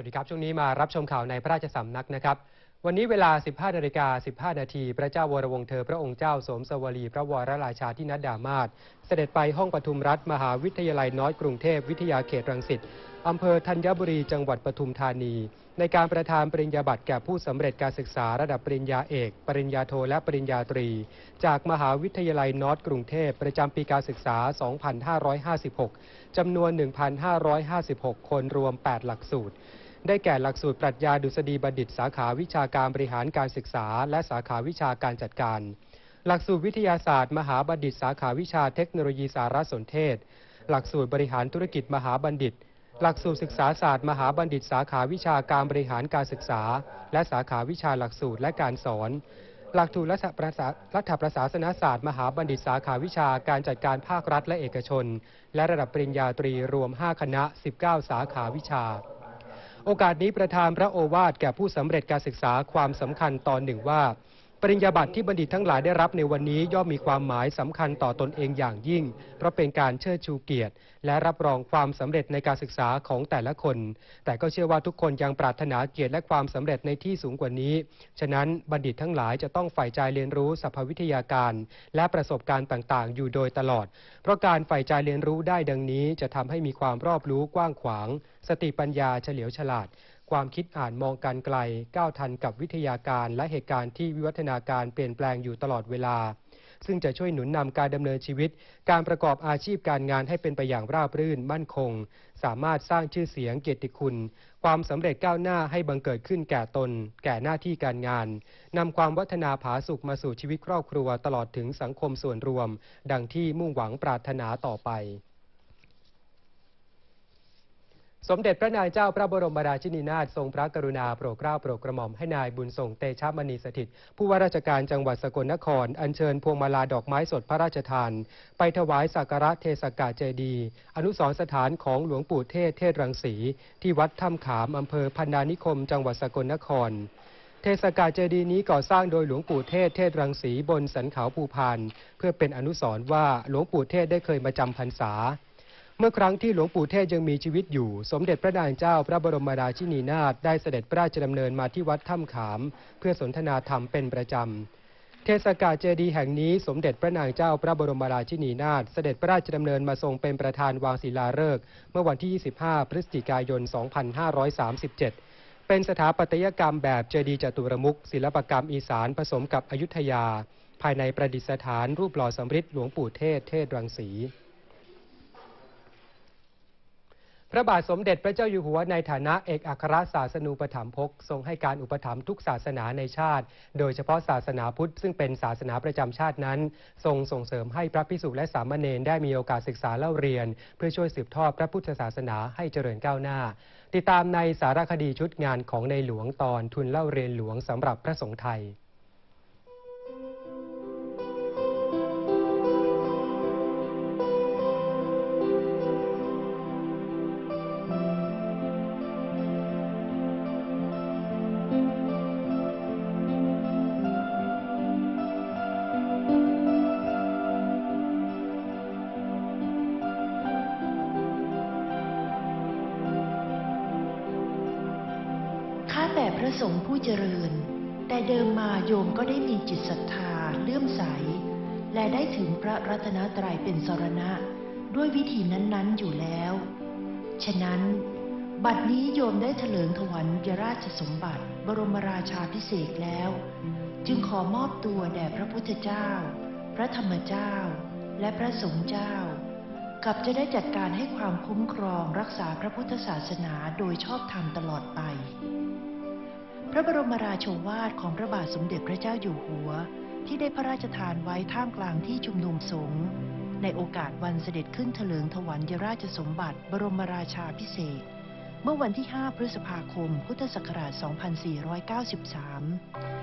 วัสดีครับ ช่วงนี้มารับชมข่าวในพระราชสำนักนะครับ วันนี้เวลา 15นาฬิกา15 นาที พระเจ้าวรวงเธอพระองค์เจ้าสมสวรี พระวรราชาธินัดดามาศเสด็จไปห้องปทุมรัฐ มหาวิทยาลัยน้อยกรุงเทพวิทยาเขตรังสิตอำเภอธัญบุรีจังหวัดปทุมธานี ในการประทานปริญญาบัตรแก่ผู้สำเร็จการศึกษาระดับปริญญาเอก ปริญญาโทและปริญญาตรี จากมหาวิทยาลัยนอร์ทกรุงเทพประจำปีการศึกษา 2556จำนวน 1,556 คนรวม 8 หลักสูตร ได้แก่หลักสูตรปรัชญาดุษฎีบัณฑิต สาขาวิชาการบริหารการศึกษา และสาขาวิชาการจัดการ หลักสูตรวิทยาศาสตร์ มหาบัณฑิต สาขาวิชาเทคโนโลยีสารสนเทศ หลักสูตรบริหารธุรกิจมหาบัณฑิต หลักสูตรศึกษาศาสตร์ มหาบัณฑิต สาขาวิชาการบริหารการศึกษา และสาขาวิชาหลักสูตรและการสอน หลักสูตรรัฐประศารัฐประศาสนศาสตร์ มหาบัณฑิตสาขาวิชาการจัดการภาครัฐและเอกชน และระดับปริญญาตรีรวม 5 คณะ 19 สาขาวิชา โอกาสนี้ประธานพระโอวาทแก่ผู้สำเร็จการศึกษาความสำคัญตอนหนึ่งว่า ปริญญาบัตรที่บัณฑิตทั้งหลายได้รับในวันนี้ย่อมมีความหมายสำคัญต่อตนเองอย่างยิ่ง เพราะเป็นการเชิดชูเกียรติ และรับรองความสำเร็จในการศึกษาของแต่ละคน แต่ก็เชื่อว่าทุกคนยังปรารถนาเกียรติและความสำเร็จในที่สูงกว่านี้ ฉะนั้นบัณฑิตทั้งหลายจะต้องใฝ่ใจเรียนรู้สรรพวิทยาการ และประสบการณ์ต่างๆ อยู่โดยตลอด เพราะการใฝ่ใจเรียนรู้ได้ดังนี้ จะทำให้มีความรอบรู้กว้างขวาง สติปัญญาเฉลียวฉลาด ความคิดอ่านมองการไกล ก้าวทันกับวิทยาการและเหตุการณ์ที่วิวัฒนาการเปลี่ยนแปลงอยู่ตลอดเวลา ซึ่งจะช่วยหนุนนำการดำเนินชีวิต การประกอบอาชีพการงานให้เป็นไปอย่างราบรื่นมั่นคง สามารถสร้างชื่อเสียงเกียรติคุณ ความสำเร็จก้าวหน้าให้บังเกิดขึ้นแก่ตน แก่หน้าที่การงานนำความวัฒนาผาสุขมาสู่ชีวิตครอบครัวตลอดถึงสังคมส่วนรวม ดังที่มุ่งหวังปรารถนาต่อไป สมเด็จพระนางเจ้าพระบรมราชินีนาถทรงพระกรุณาโปรดเกล้าโปรดกระหม่อมให้นายบุญส่งเตชะมณีสถิต ผู้ว่าราชการจังหวัดสกลนคร อัญเชิญพวงมาลาดอกไม้สดพระราชทาน ไปถวายสักการะเทศกาเจดี อนุสรสถานของหลวงปู่เทศเทศรังสี ที่วัดถ้ำขามอำเภอพันนานิคม จังหวัดสกลนครเทศกาลเจดีย์นี้ก่อสร้างโดยหลวงปู่เทศเทศรังสีบนสันเขาภูพาน เพื่อเป็นอนุสรณ์ว่าหลวงปู่เทศได้เคยมาจำพรรษา เมื่อครั้งที่หลวงปู่เทศยังมีชีวิตอยู่ สมเด็จพระนางเจ้าพระบรมราชินีนาถได้เสด็จพระราชดำเนินมาที่วัดถ้ำขาม เพื่อสนทนาธรรมเป็นประจำ เทศกาลเจดีย์แห่งนี้สมเด็จพระนางเจ้าพระบรมราชินีนาถเสด็จพระราชดำเนินมาทรงเป็นประธานวางศิลาฤกษ์เมื่อวันที่ 25 พฤศจิกายน 2537 เป็นสถาปัตยกรรมแบบเจดีย์จตุรมุขศิลปกรรมอีสานผสมกับอยุธยา ภายในประดิษฐานรูปหล่อสำริดหลวงปู่เทศเทศรังสี พระบาทสมเด็จพระเจ้าอยู่หัวในฐานะเอกอัครศาสนูปถัมภกทรงให้การอุปถัมภ์ทุกศาสนาในชาติ โดยเฉพาะศาสนาพุทธซึ่งเป็นศาสนาประจำชาตินั้น ทรงส่งเสริมให้พระพิสุและสามเณรได้มีโอกาสศึกษาเล่าเรียน เพื่อช่วยสืบทอดพระพุทธศาสนาให้เจริญก้าวหน้า ติดตามในสารคดีชุดงานของในหลวงตอนทุนเล่าเรียนหลวงสำหรับพระสงฆ์ไทย ระสงฆ์ผู้เจริญ แต่เดิมมาโยมก็ได้มีจิตศรัทธาเลื่อมใส และได้ถึงพระรัตนตรัยเป็นสรณะ ด้วยวิธีนั้นๆอยู่แล้ว ฉะนั้น บัดนี้โยมได้เถลิงถวันยราชสมบัติ บรมราชาพิเศษแล้ว จึงขอมอบตัวแด่พระพุทธเจ้า พระธรรมเจ้า และพระสงฆ์เจ้ากับจะได้จัดการให้ความคุ้มครองรักษาพระพุทธศาสนาโดยชอบธรรมตลอดไป พระบรมราโชวาทของพระบาทสมเด็จพระเจ้าอยู่หัว ที่ได้พระราชทานไว้ท่ามกลางที่ชุมนุมสงฆ์ในโอกาสวันเสด็จขึ้นเถลิงถวัลยราชสมบัติ บรมราชาพิเศษ เมื่อวันที่ 5 พฤษภาคม พุทธศักราช 2493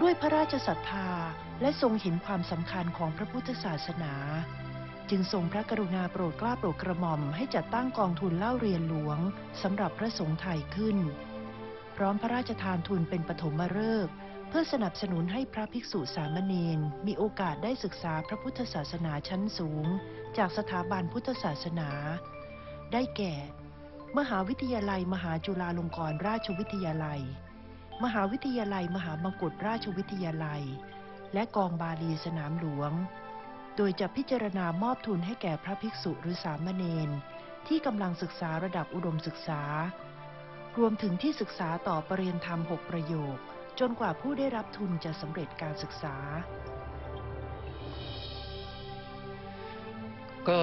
ด้วยพระราชศรัทธาและทรงเห็นความสำคัญของพระพุทธศาสนา จึงทรงพระกรุณาโปรดกล้าโปรดกระหม่อมให้จัดตั้งกองทุนเล่าเรียนหลวงสำหรับพระสงฆ์ไทยขึ้น พร้อมพระราชทานทุนเป็นปฐมฤกษ์เพื่อสนับสนุนให้พระภิกษุสามเณรมีโอกาสได้ศึกษาพระพุทธศาสนาชั้นสูง จากสถาบันพุทธศาสนา ได้แก่ มหาวิทยาลัยมหาจุฬาลงกรณราชวิทยาลัย มหาวิทยาลัยมหามกุฏราชวิทยาลัย และกองบาลีสนามหลวง โดยจะพิจารณามอบทุนให้แก่พระภิกษุหรือสามเณรที่กำลังศึกษาระดับอุดมศึกษา รวมถึงที่ศึกษาต่อปรริญญาธรรมหกประโยค จนกว่าผู้ได้รับทุนจะสำเร็จการศึกษา ก็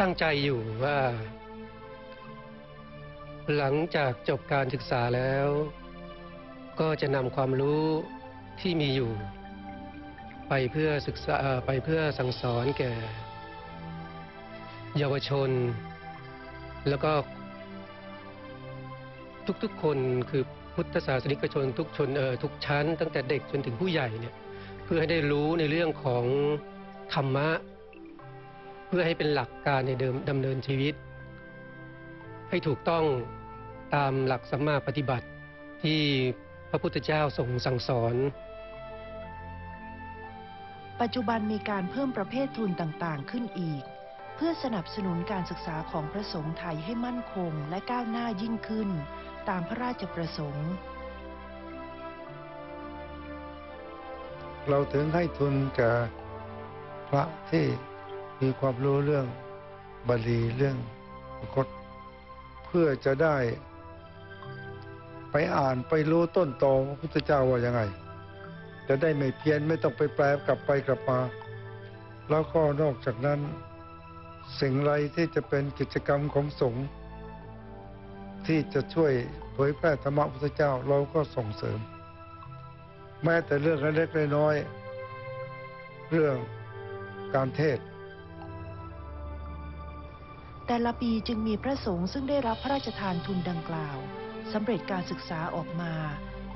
ตั้งใจอยู่ว่า หลังจากจบการศึกษาแล้ว ก็จะนำความรู้ที่มีอยู่ ไปเพื่อศึกษาไปเพื่อสั่งสอนแก่ เยาวชน แล้วก็ ทุกๆคนคือพุทธศาสนิกชนทุกชนเออทุกชั้น ตั้งแต่เด็กจนถึงผู้ใหญ่เนี่ยเพื่อให้ได้รู้ในเรื่องของธรรมะ เพื่อให้เป็นหลักการในเดิมดำเนินชีวิต ให้ถูกต้องตามหลักสัมมาปฏิบัติที่ พระพุทธเจ้าทรงสั่งสอน ปัจจุบันมีการเพิ่มประเภททุนต่างๆ ขึ้นอีก เพื่อสนับสนุนการศึกษาของพระสงฆ์ไทยให้มั่นคงและก้าวหน้ายิ่งขึ้น ตามพระราชประสงค์ เราถึงให้ทุนแก่พระที่มีความรู้เรื่องบาลีเรื่องคตเพื่อจะได้ ไปอ่านไปรู้ต้นตอพระพุทธเจ้าว่ายังไง จะได้ไม่เพี้ยนไม่ต้องไปแปลกลับไปกลับมา แล้วก็นอกจากนั้น สิ่งไรที่จะเป็นกิจกรรมของสงฆ์ที่จะช่วยเผยแพร่ธรรมะพุทธเจ้าเราก็ส่งเสริม แม้แต่เรื่องเล็กๆน้อยๆเรื่องการเทศแต่ละปีจึงมีพระสงฆ์ซึ่งได้รับพระราชทานทุนดังกล่าว สำเร็จการศึกษาออกมา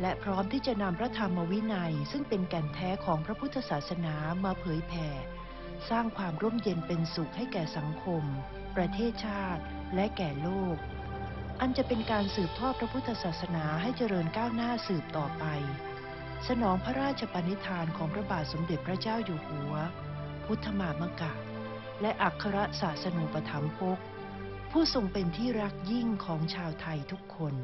และพร้อมที่จะนำพระธรรมวินัย ซึ่งเป็นแก่นแท้ของพระพุทธศาสนามาเผยแผ่ สร้างความร่มเย็นเป็นสุขให้แก่สังคม ประเทศชาติ และแก่โลก อันจะเป็นการสืบทอดพระพุทธศาสนาให้เจริญก้าวหน้าสืบต่อไป สนองพระราชปณิธานของพระบาทสมเด็จพระเจ้าอยู่หัว พุทธมามกะ และอัครศาสนูปถัมภก ผู้ทรงเป็นที่รักยิ่งของชาวไทยทุกคน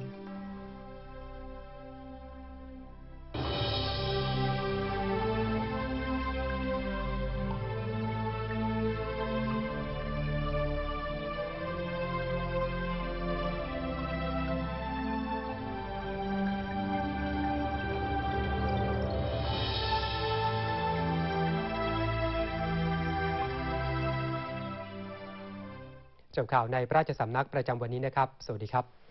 จบข่าวในพระราชสำนักประจำวันนี้นะครับ สวัสดีครับ